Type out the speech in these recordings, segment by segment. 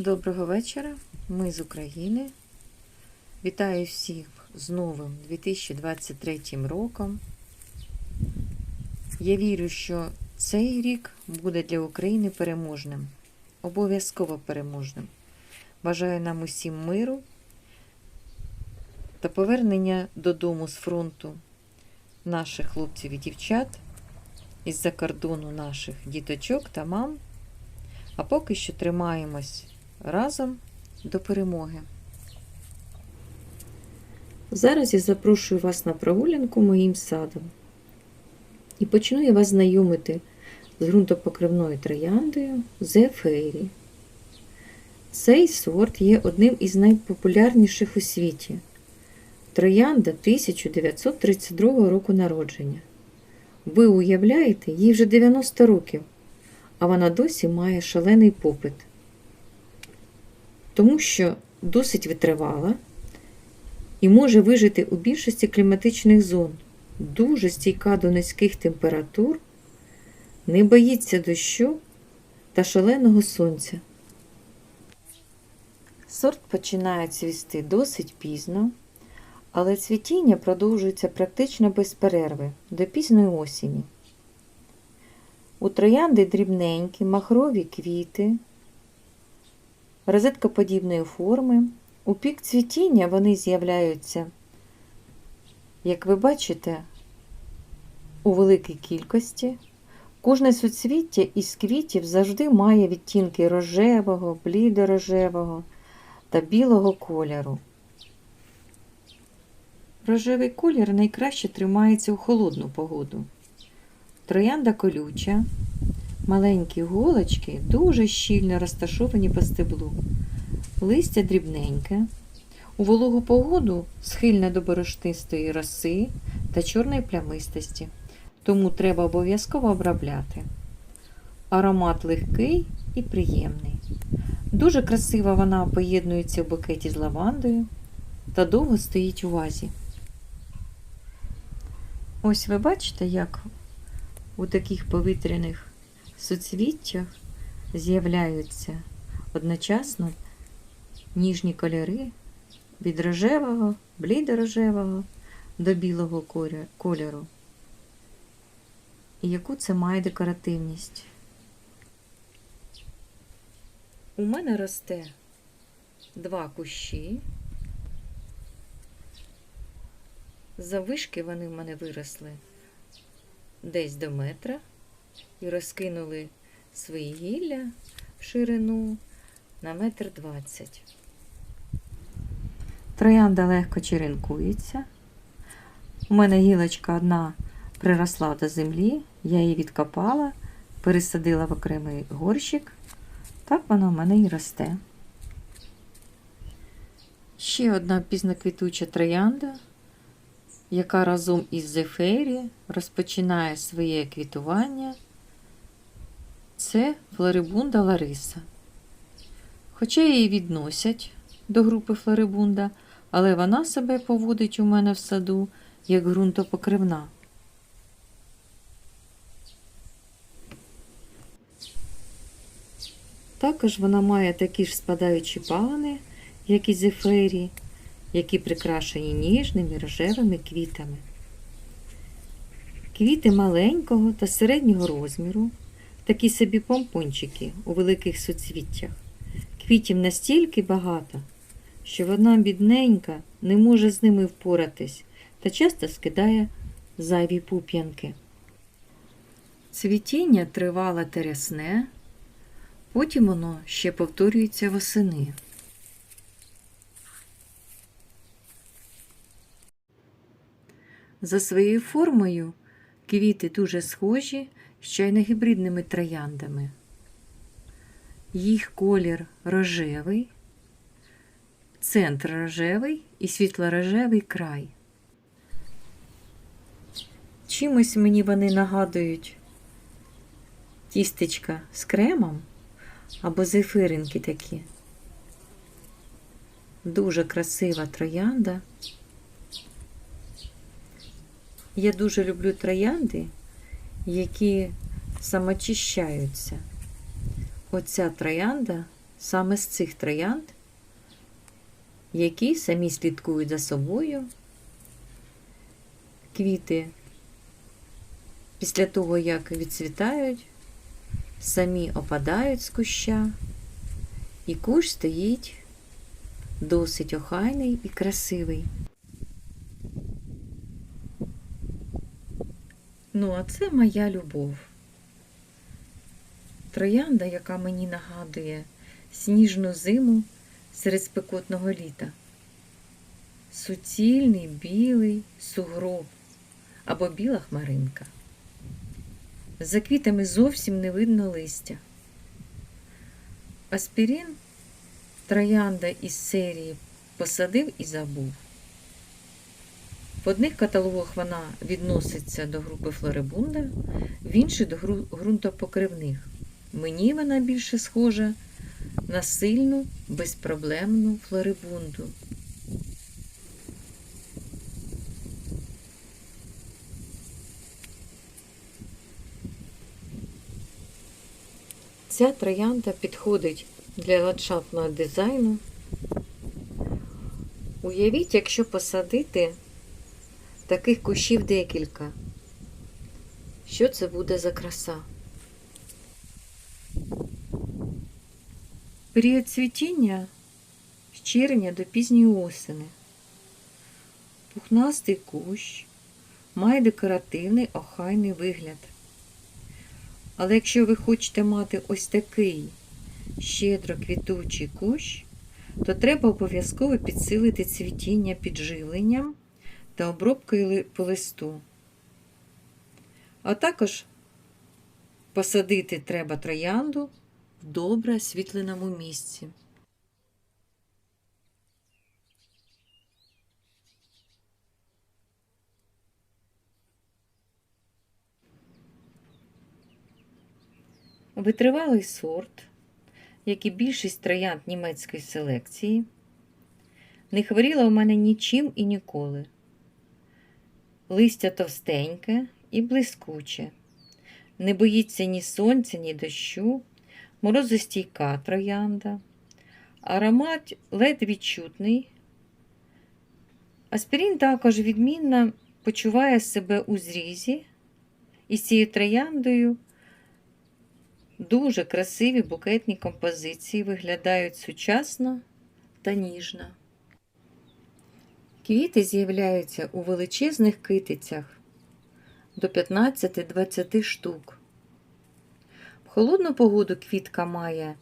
Доброго вечора, ми з України. Вітаю всіх з новим 2023 роком. Я вірю, що цей рік буде для України переможним, обов'язково переможним. Бажаю нам усім миру та повернення додому з фронту наших хлопців і дівчат, із-за кордону наших діточок та мам. А поки що тримаємось разом до перемоги. Зараз я запрошую вас на прогулянку моїм садом. І почну я вас знайомити з ґрунтопокривною трояндою The Fairy. Цей сорт є одним із найпопулярніших у світі. Троянда 1932 року народження. Ви уявляєте, їй вже 90 років, а вона досі має шалений попит тому що досить витривала і може вижити у більшості кліматичних зон, дуже стійка до низьких температур, не боїться дощу та шаленого сонця. Сорт починає цвісти досить пізно, але цвітіння продовжується практично без перерви до пізної осені. У троянди дрібненькі махрові квіти розеткоподібної форми. У пік цвітіння вони з'являються, як ви бачите, у великій кількості. Кожне суцвіття із квітів завжди має відтінки рожевого, блідорожевого та білого кольору. Рожевий колір найкраще тримається у холодну погоду. Троянда колюча, Маленькі голочки дуже щільно розташовані по стеблу. Листя дрібненьке. У вологу погоду схильне до борошнистої роси та чорної плямистості, тому треба обов'язково обробляти. Аромат легкий і приємний. Дуже красиво вона поєднується в букеті з лавандою та довго стоїть у вазі. Ось ви бачите, як у таких повітряних суцвіттях з'являються одночасно ніжні кольори від рожевого, блідорожевого до білого кольору. І яку це має декоративність? У мене росте два кущі. Завишки вони в мене виросли десь до метра і розкинули свої гілля в ширину на метр двадцять. Троянда легко черенкується. У мене гілочка одна приросла до землі, я її відкопала, пересадила в окремий горщик. Так вона в мене і росте. Ще одна пізноквітуча троянда, яка разом із зефері розпочинає своє квітування це флорибунда Лариса. Хоча її відносять до групи флорибунда, але вона себе поводить у мене в саду як ґрунтопокривна. Також вона має такі ж спадаючі пагони, як і зефері, які прикрашені ніжними рожевими квітами. Квіти маленького та середнього розміру такі собі помпончики у великих суцвіттях. Квітів настільки багато, що вона бідненька не може з ними впоратись та часто скидає зайві пуп'янки. Цвітіння тривало та рясне, потім воно ще повторюється восени. За своєю формою квіти дуже схожі з чайно-гібридними трояндами. Їх колір рожевий, центр рожевий і світло-рожевий край. Чимось мені вони нагадують тістечка з кремом або зефиринки такі. Дуже красива троянда. Я дуже люблю троянди, які самочищаються. Оця троянда саме з цих троянд, які самі слідкують за собою. Квіти після того, як відцвітають, самі опадають з куща, і кущ стоїть досить охайний і красивий. Ну, а це моя любов. Троянда, яка мені нагадує сніжну зиму серед спекотного літа. Суцільний білий сугроб або біла хмаринка. За квітами зовсім не видно листя. Аспірін троянда із серії посадив і забув. В одних каталогах вона відноситься до групи флорибунда, в інших до ґрунтопокривних. Мені вона більше схожа на сильну, безпроблемну флорибунду. Ця троянда підходить для ландшафтного дизайну. Уявіть, якщо посадити таких кущів декілька. Що це буде за краса? Період цвітіння з червня до пізньої осени. Пухнастий кущ має декоративний охайний вигляд. Але якщо ви хочете мати ось такий щедро квітучий кущ, то треба обов'язково підсилити цвітіння підживленням та обробкою по листу. А також посадити треба троянду в добре освітленому місці. Витривалий сорт, як і більшість троянд німецької селекції, не хворіла у мене нічим і ніколи. Листя товстеньке і блискуче, не боїться ні сонця, ні дощу, морозостійка троянда, аромат ледь відчутний. Аспірін також відмінно почуває себе у зрізі і з цією трояндою дуже красиві букетні композиції виглядають сучасно та ніжно. Квіти з'являються у величезних китицях до 15-20 штук. В холодну погоду квітка має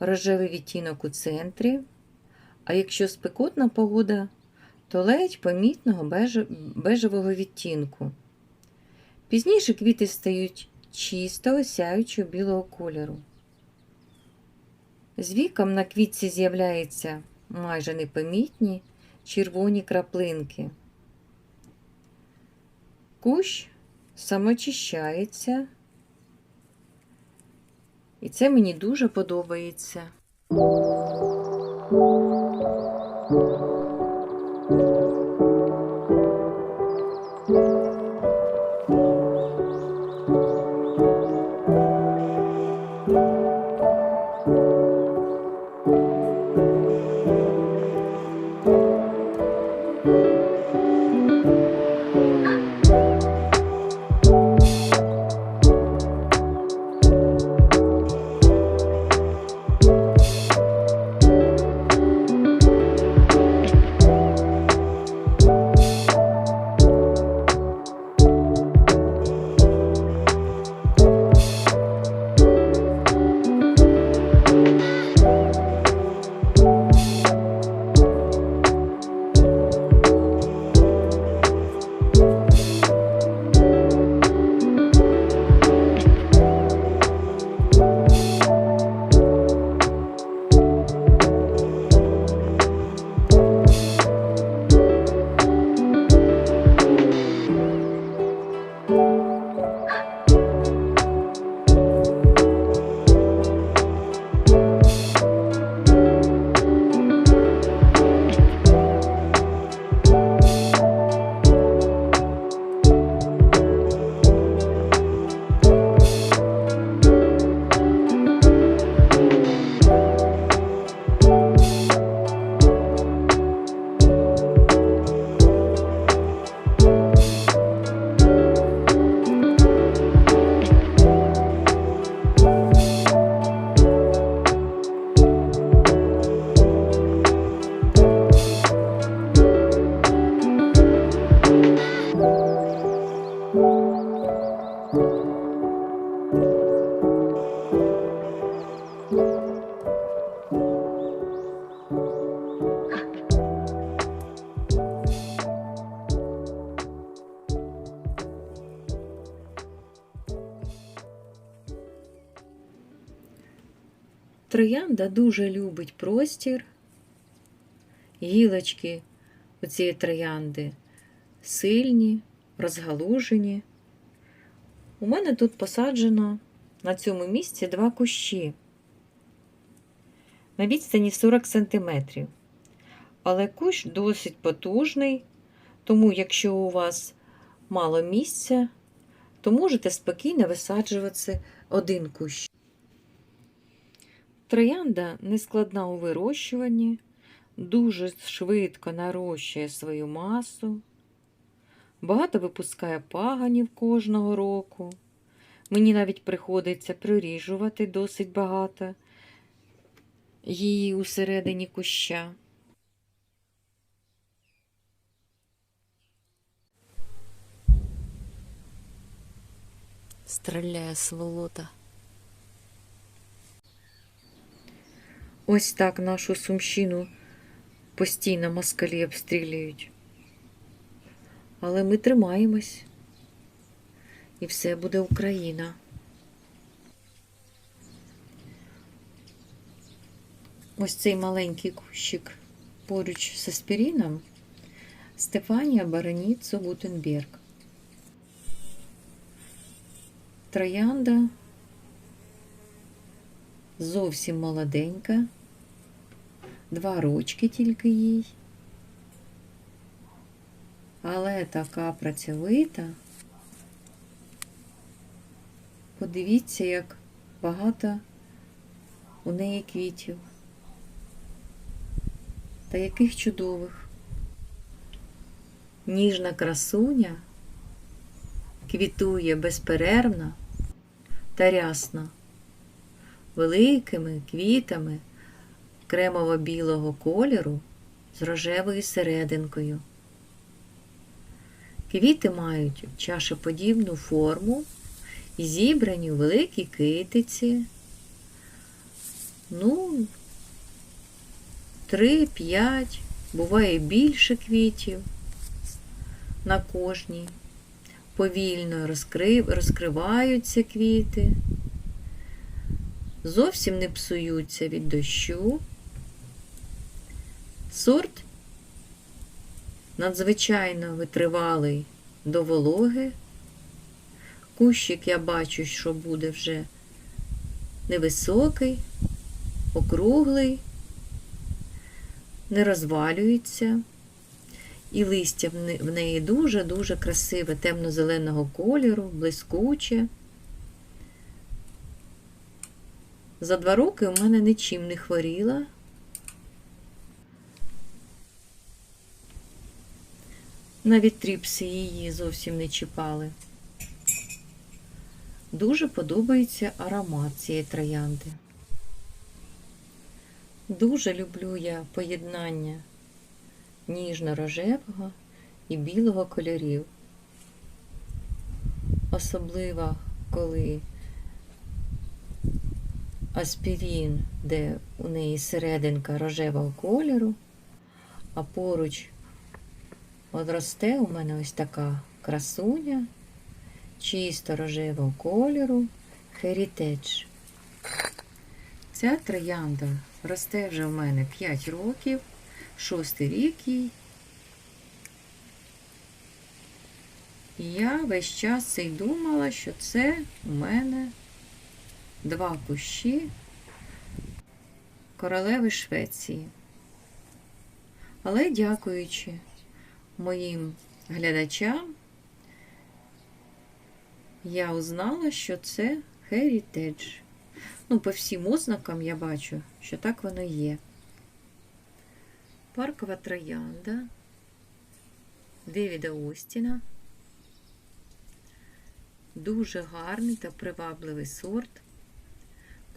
рожевий відтінок у центрі, а якщо спекотна погода, то ледь помітного бежевого відтінку. Пізніше квіти стають чисто осяючого білого кольору. З віком на квітці з'являються майже непомітні червоні краплинки. Кущ самочищається, і це мені дуже подобається. Троянда дуже любить простір. Гілочки у цієї троянди сильні, розгалужені. У мене тут посаджено на цьому місці два кущі на відстані 40 см. Але кущ досить потужний, тому якщо у вас мало місця, то можете спокійно висаджувати один кущ. Троянда нескладна у вирощуванні, дуже швидко нарощує свою масу, багато випускає паганів кожного року. Мені навіть приходиться проріжувати досить багато її усередині куща. Стріляє сволота. Ось так нашу сумщину постійно москалі обстрілюють. Але ми тримаємось. І все буде Україна. Ось цей маленький кущик поруч з аспіріном Стефанія Бараніцу Гутенберг. Троянда зовсім молоденька, два рочки тільки їй, але така працьовита. Подивіться, як багато у неї квітів. Та яких чудових. Ніжна красуня квітує безперервно та рясно, великими квітами кремово-білого кольору з рожевою серединкою. Квіти мають чашеподібну форму і зібрані у великій китиці. Ну, 3-5, буває більше квітів на кожній. Повільно розкрив, розкриваються квіти, зовсім не псуються від дощу. Сорт надзвичайно витривалий до вологи. Кущик я бачу, що буде вже невисокий, округлий, не розвалюється. І листя в неї дуже-дуже красиве, темно-зеленого кольору, блискуче. За два роки у мене нічим не хворіла. Навіть тріпси її зовсім не чіпали. Дуже подобається аромат цієї троянди. Дуже люблю я поєднання ніжно-рожевого і білого кольорів. Особливо, коли аспірін, де у неї серединка рожевого кольору, а поруч от росте у мене ось така красуня, чисто рожевого кольору, Heritage. Ця троянда росте вже в мене 5 років шостий рік їй. І я весь час цей думала, що це у мене два кущі королеви Швеції. Але дякуючи моїм глядачам, я узнала, що це Heritage. Ну, по всім ознакам я бачу, що так воно є. Паркова троянда Девіда Остіна. Дуже гарний та привабливий сорт.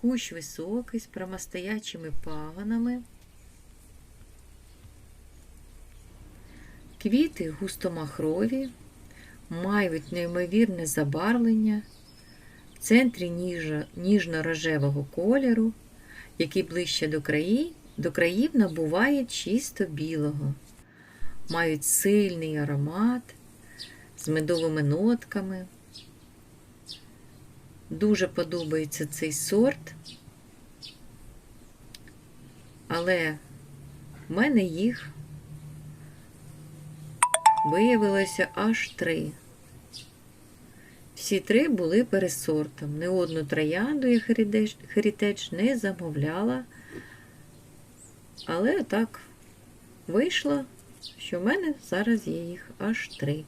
Кущ високий з прямостоячими пагонами. Квіти густомахрові, мають неймовірне забарвлення, в центрі ніжно-рожевого кольору, який ближче до краї до країв набуває чисто білого, мають сильний аромат з медовими нотками. Дуже подобається цей сорт. Але в мене їх виявилося аж три. Всі три були пересортом. Не одну троянду я Heritage не замовляла. Але так вийшло, що в мене зараз є їх аж три.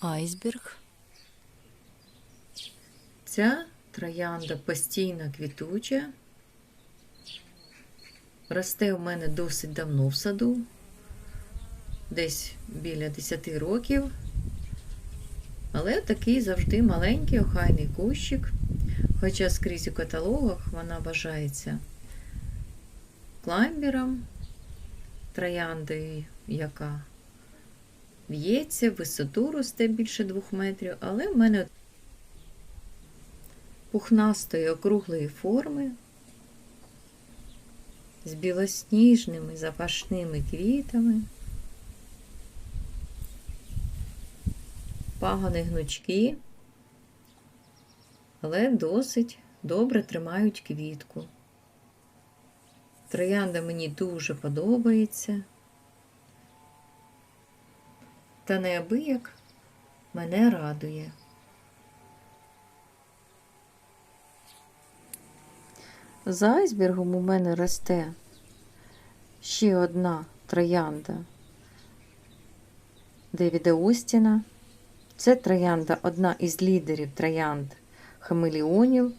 Айсберг. Ця троянда постійно квітуча. Росте у мене досить давно в саду, десь біля 10 років. Але такий завжди маленький охайний кущик. Хоча скрізь у каталогах вона вважається кламбером, трояндою, яка в'ється, висоту росте більше двох метрів, але в мене пухнастої округлої форми з білосніжними запашними квітами. Пагони гнучкі, але досить добре тримають квітку. Троянда мені дуже подобається. Та неабияк мене радує. За айсбергом у мене росте ще одна троянда Девіда Остіна. Це троянда одна із лідерів троянд хамелеонів.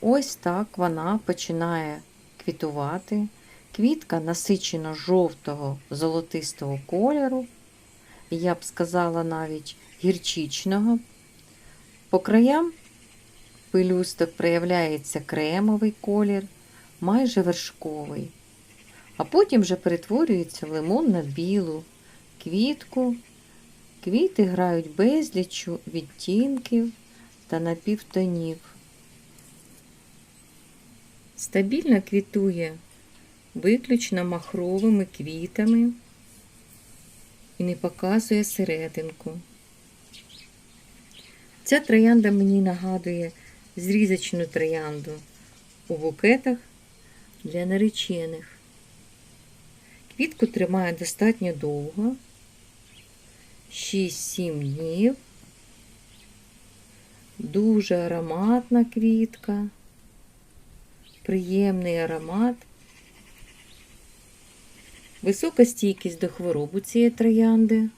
Ось так вона починає квітувати. Квітка насичено жовтого золотистого кольору, я б сказала навіть гірчичного. По краям пелюсток проявляється кремовий колір, майже вершковий, а потім вже перетворюється в лимонно-білу квітку. Квіти грають безлічу відтінків та напівтонів. Стабільно квітує виключно махровими квітами і не показує серединку. Ця троянда мені нагадує зрізочну троянду у букетах для наречених. Квітку тримає достатньо довго, 6-7 днів. Дуже ароматна квітка, приємний аромат. Висока стійкість до хвороб у цієї троянди.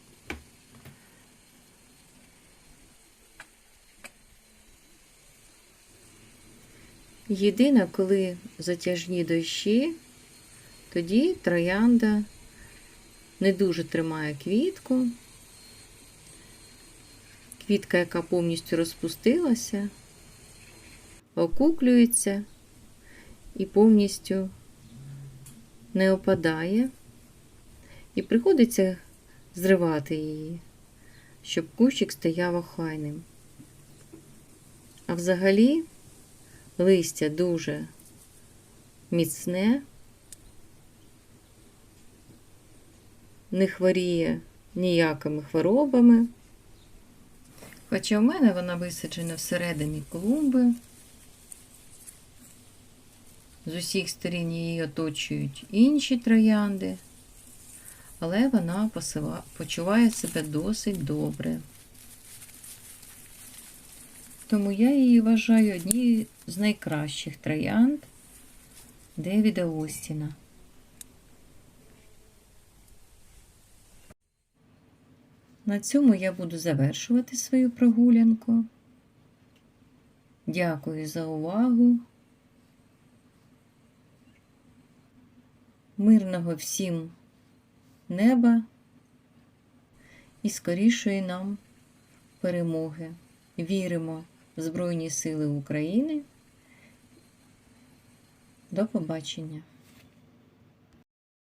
Єдине, коли затяжні дощі, тоді троянда не дуже тримає квітку. Квітка, яка повністю розпустилася, окуклюється і повністю не опадає, і приходиться зривати її, щоб кущик стояв охайним. А взагалі листя дуже міцне, не хворіє ніякими хворобами. Хоча в мене вона висаджена всередині клумби. З усіх сторін її оточують інші троянди, але вона почуває себе досить добре. Тому я її вважаю однією з найкращих троянд Девіда Остіна. На цьому я буду завершувати свою прогулянку. Дякую за увагу. Мирного всім неба і скорішої нам перемоги. Віримо в Збройні Сили України. До побачення!